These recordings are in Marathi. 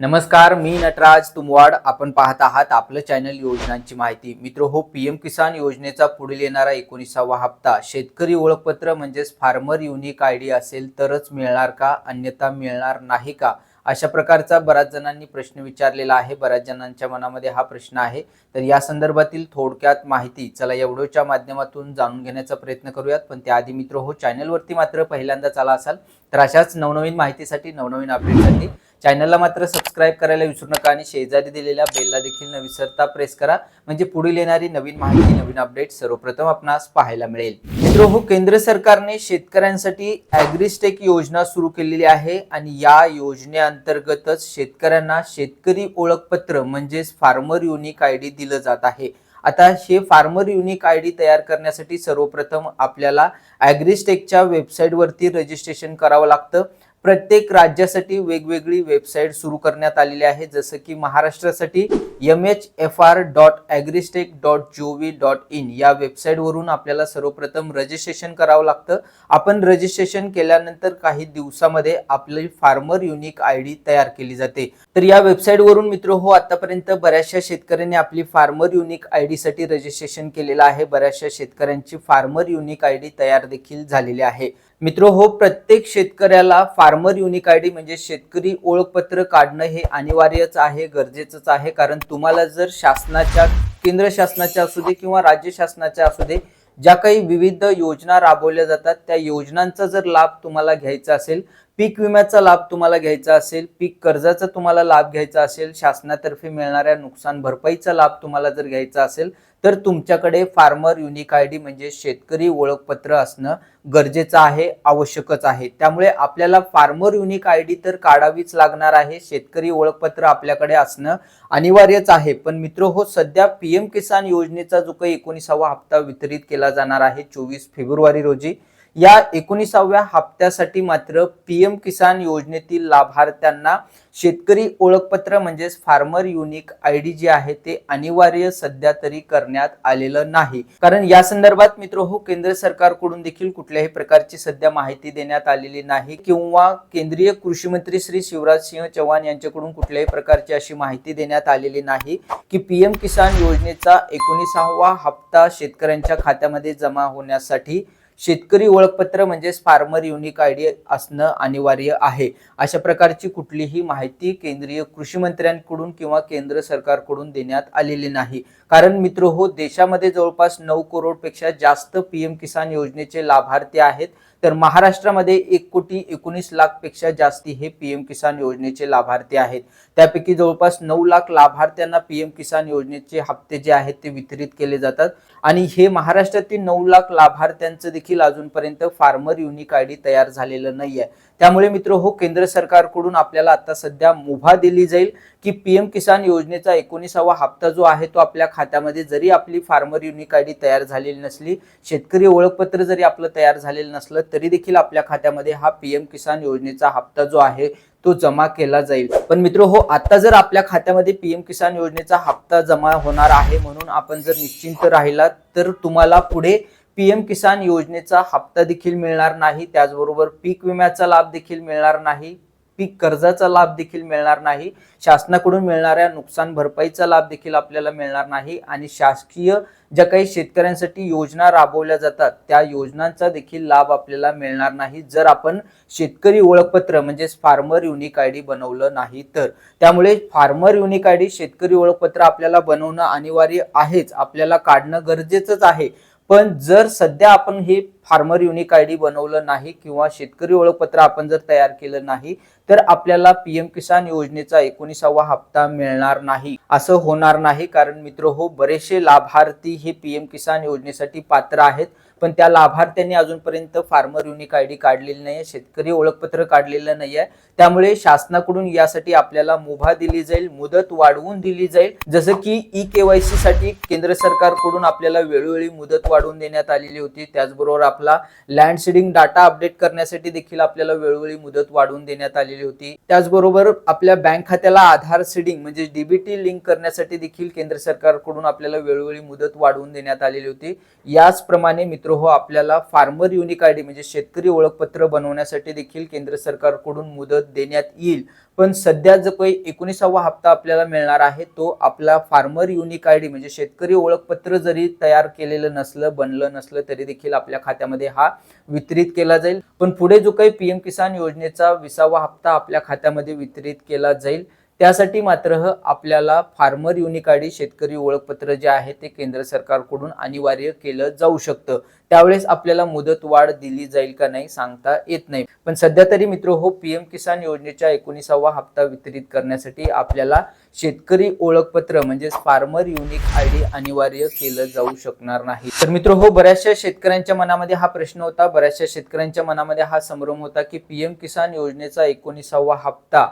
नमस्कार मी नटराज तुमवाड. आपण पाहत आहात आपलं चॅनल योजनांची माहिती. मित्र हो पीएम किसान योजनेचा पुढील येणारा एकोणीसावा हप्ता. शेतकरी ओळखपत्र म्हणजेच फार्मर युनिक आय डी असेल तरच मिळणार का? अन्यथा मिळणार नाही का? अशा प्रकारचा बऱ्याच जणांनी प्रश्न विचारलेला आहे. बऱ्याच जणांच्या मनामध्ये हा प्रश्न आहे. तर या संदर्भातील थोडक्यात माहिती चला या व्हिडिओच्या माध्यमातून जाणून घेण्याचा प्रयत्न करूयात. पण त्याआधी मित्र हो चॅनलवरती मात्र पहिल्यांदा आला असाल तर अशाच नवनवीन माहितीसाठी नवनवीन अपडेटसाठी चॅनलला मात्र सबस्क्राईब करायला विसरू नका आणि शेजारी दिलेल्या बेलला देखील न विसरता प्रेस करा म्हणजे पुढील येणारी नवीन माहिती नवीन अपडेट सर्वप्रथम आपणास पाहायला मिळेल. मित्रो हो केंद्र सरकारने शेतकऱ्यांसाठी ॲग्रिस्टेक योजना सुरू केलेली आहे आणि या योजनेअंतर्गतच शेतकऱ्यांना शेतकरी ओळखपत्र म्हणजेच फार्मर युनिक आय डी दिलं जात आहे. आता हे फार्मर युनिक आय डी तयार करण्यासाठी सर्वप्रथम आपल्याला ॲग्रिस्टेकच्या वेबसाईटवरती रजिस्ट्रेशन करावं लागतं. प्रत्येक राज्यासाठी वेगवेगळी वेबसाईट सुरू करण्यात आलेली आहे. जसं की महाराष्ट्रासाठी M H F R dot agristack dot G O V dot in या वेबसाईटवरून आपल्याला सर्वप्रथम रजिस्ट्रेशन करावं लागतं. आपण रजिस्ट्रेशन केल्यानंतर काही दिवसामध्ये आपली फार्मर युनिक आय डी तयार केली जाते. तर या वेबसाईटवरून मित्र हो आतापर्यंत बऱ्याचशा शेतकऱ्यांनी आपली फार्मर युनिक आय डीसाठी रजिस्ट्रेशन केलेलं आहे. बऱ्याचशा शेतकऱ्यांची फार्मर युनिक आय डी तयार देखील झालेली आहे. मित्र हो प्रत्येक शेतकऱ्याला फार्मर युनिक आय डी म्हणजे शेतकरी ओळखपत्र काढणं हे अनिवार्यच आहे गरजेचंच आहे. कारण तुम्हाला जर शासनाच्या केंद्र शासनाच्या असू दे किंवा राज्य शासनाच्या असू दे ज्या काही विविध योजना राबवल्या जातात त्या योजनांचा जर लाभ तुम्हाला घ्यायचा असेल पीक विम्याचा लाभ तुम्हाला घ्यायचा असेल पीक कर्जाचा तुम्हाला लाभ घ्यायचा असेल शासनातर्फे मिळणाऱ्या नुकसान भरपाईचा लाभ तुम्हाला जर घ्यायचा असेल तर तुमच्याकडे फार्मर युनिक आय डी म्हणजे शेतकरी ओळखपत्र असणं गरजेचं आहे आवश्यकच आहे. त्यामुळे आपल्याला फार्मर युनिक आय डी तर काढावीच लागणार आहे शेतकरी ओळखपत्र आपल्याकडे असणं अनिवार्यच आहे. पण मित्र हो सध्या पीएम किसान योजनेचा जो काही एकोणीसावा हप्ता वितरित केला जाणार आहे चोवीस फेब्रुवारी रोजी या एकोणीसाव्या हप्त्यासाठी मात्र पीएम किसान योजनेतील लाभार्थ्यांना शेतकरी ओळखपत्र म्हणजेच farmer unique I D J आहे ते अनिवार्य सध्या तरी करण्यात आलेलं नाही. कारण या संदर्भात मित्र हो केंद्र सरकारकडून देखील कुठल्याही प्रकारची सध्या माहिती देण्यात आलेली नाही किंवा केंद्रीय कृषी मंत्री श्री शिवराज सिंह चौहान यांच्याकडून कुठल्याही प्रकारची अशी माहिती देण्यात आलेली नाही की पीएम किसान योजनेचा एकोणीसावा हप्ता शेतकऱ्यांच्या खात्यामध्ये जमा होण्यासाठी शेतकरी ओळखपत्र म्हणजेच फार्मर युनिक आय डी असणं अनिवार्य आहे. अशा प्रकारची कुठलीही माहिती केंद्रीय कृषी मंत्र्यांकडून किंवा केंद्र सरकारकडून देण्यात आलेली नाही. कारण मित्र हो देशामध्ये जवळपास नऊ करोडपेक्षा जास्त पीएम किसान योजनेचे लाभार्थी आहेत. तर महाराष्ट्रामध्ये एक कोटी एकोणीस लाखपेक्षा जास्ती हे पीएम किसान योजनेचे लाभार्थी आहेत. त्यापैकी जवळपास नऊ लाख लाभार्थ्यांना पीएम किसान योजनेचे हप्ते जे आहेत ते वितरित केले जातात. आणि हे महाराष्ट्रातील नऊ लाख लाभार्थ्यांचं देखील अजूनपर्यंत फार्मर युनिक आय डी तयार झालेलं नाही आहे त्यामुळे मित्र हो केंद्र सरकारकडून आपल्याला आता सध्या मुभा दिली जाईल की पीएम किसान योजनेचा एकोणीसावा हप्ता जो आहे तो आपल्या खात्यामध्ये जरी आपली फार्मर युनिक आय डी तयार झालेली नसली शेतकरी ओळखपत्र जरी आपलं तयार झालेलं नसलं तरी देखील आपल्या खात्यामध्ये हा पीएम किसान योजनेचा हप्ता जो आहे तो जमा केला जाईल. पण मित्र हो आता जर आपल्या खात्यामध्ये पीएम किसान योजनेचा हप्ता जमा होणार आहे म्हणून आपण जर निश्चिंत राहिला तर तुम्हाला पुढे पीएम किसान योजनेचा हप्ता देखील मिळणार नाही. त्याचबरोबर पीक विम्याचा लाभ देखील मिळणार नाही. पीक कर्जाचा लाभ देखील मिळणार नाही शासनाकडून मिळणाऱ्या नुकसान भरपाईचा लाभ देखील आपल्याला मिळणार नाही आणि शासकीय ज्या काही शेतकऱ्यांसाठी योजना राबवल्या जातात त्या योजनांचा देखील लाभ आपल्याला मिळणार नाही जर आपण शेतकरी ओळखपत्र म्हणजेच फार्मर युनिक आय डी बनवलं नाही तर. त्यामुळे फार्मर युनिक आय डी शेतकरी ओळखपत्र आपल्याला बनवणं अनिवार्य आहेच आपल्याला काढणं गरजेचंच आहे. पण जर सध्या आपण हे फार्मर युनिक आय डी बनवलं नाही किंवा शेतकरी ओळखपत्र आपण जर तयार केलं नाही तर आपल्याला पीएम किसान योजनेचा एकोणीसावा हप्ता मिळणार नाही. असं होणार नाही कारण मित्र हो बरेचसे लाभार्थी हे पीएम किसान योजनेसाठी पात्र आहेत पण त्या लाभार्थ्यांनी अजूनपर्यंत फार्मर युनिक आय डी काढलेली नाही शेतकरी ओळखपत्र काढलेलं नाही आहे त्यामुळे शासनाकडून यासाठी आपल्याला मुभा दिली जाईल मुदत वाढवून दिली जाईल. जसं की ई केवायसी साठी केंद्र सरकारकडून आपल्याला वेळोवेळी मुदत वाढवून देण्यात आलेली होती. त्याचबरोबर आपला लँड सीडिंग डाटा अपडेट करण्यासाठी देखील आपल्याला वेळोवेळी मुदत वाढवून देण्यात आलेली होती. त्याचबरोबर आपल्या बँक खात्याला आधार सीडिंग म्हणजे डीबीटी लिंक करण्यासाठी देखील केंद्र सरकारकडून आपल्याला वेळोवेळी मुदत वाढवून देण्यात आलेली होती. याचप्रमाणे मित्र हो आपल्याला फार्मर युनिक आय डी म्हणजे शेतकरी ओळखपत्र बनवण्यासाठी देखील केंद्र सरकारकडून मुदत देण्यात येईल. पण सध्या जो काही एकोणीसावा हप्ता आपल्याला मिळणार आहे तो आपला फार्मर युनिक आय डी म्हणजे शेतकरी ओळखपत्र जरी तयार केलेलं नसलं बनलं नसलं तरी देखील आपल्या खात्यामध्ये हा वितरित केला जाईल. पण पुढे जो काही पीएम किसान योजनेचा विसावा हप्ता आपल्या खात्यामध्ये वितरित केला जाईल त्यासाठी मात्र आपल्याला फार्मर युनिक आय डी शेतकरी ओळखपत्र जे आहे ते केंद्र सरकारकडून अनिवार्य केलं जाऊ शकतं. त्यावेळेस आपल्याला मुदत वाढ दिली जाईल का नाही सांगता येत नाही. पण सध्या तरी मित्र हो पीएम किसान योजनेच्या एकोणीसावा हप्ता वितरित करण्यासाठी आपल्याला शेतकरी ओळखपत्र म्हणजेच फार्मर युनिक आय डी अनिवार्य केलं जाऊ शकणार नाही. तर मित्र हो बऱ्याचशा शेतकऱ्यांच्या मनामध्ये हा प्रश्न होता. बऱ्याचशा शेतकऱ्यांच्या मनामध्ये हा संभ्रम होता की पीएम किसान योजनेचा एकोणीसावा हप्ता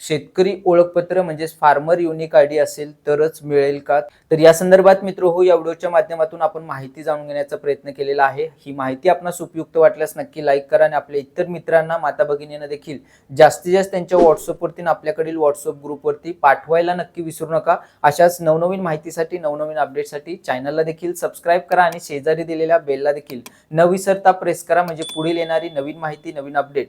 शेतकरी ओळखपत्र म्हणजेच फार्मर युनिक आय डी असेल तरच मिळेल का? तर या संदर्भात मित्र हो या व्हिडिओच्या माध्यमातून आपण माहिती जाणून घेण्याचा प्रयत्न केलेला आहे. ही माहिती आपणास उपयुक्त वाटल्यास नक्की लाईक करा आणि आपल्या इतर मित्रांना माता भगिनींना देखील जास्तीत जास्त त्यांच्या व्हॉट्सअपवरती आपल्याकडील व्हॉट्सअप ग्रुपवरती पाठवायला नक्की विसरू नका. अशाच नवनवीन माहितीसाठी नवनवीन अपडेटसाठी चॅनलला देखील सबस्क्राईब करा आणि शेजारी दिलेल्या बेलला देखील न विसरता प्रेस करा. म्हणजे पुढील येणारी नवीन माहिती नवीन अपडेट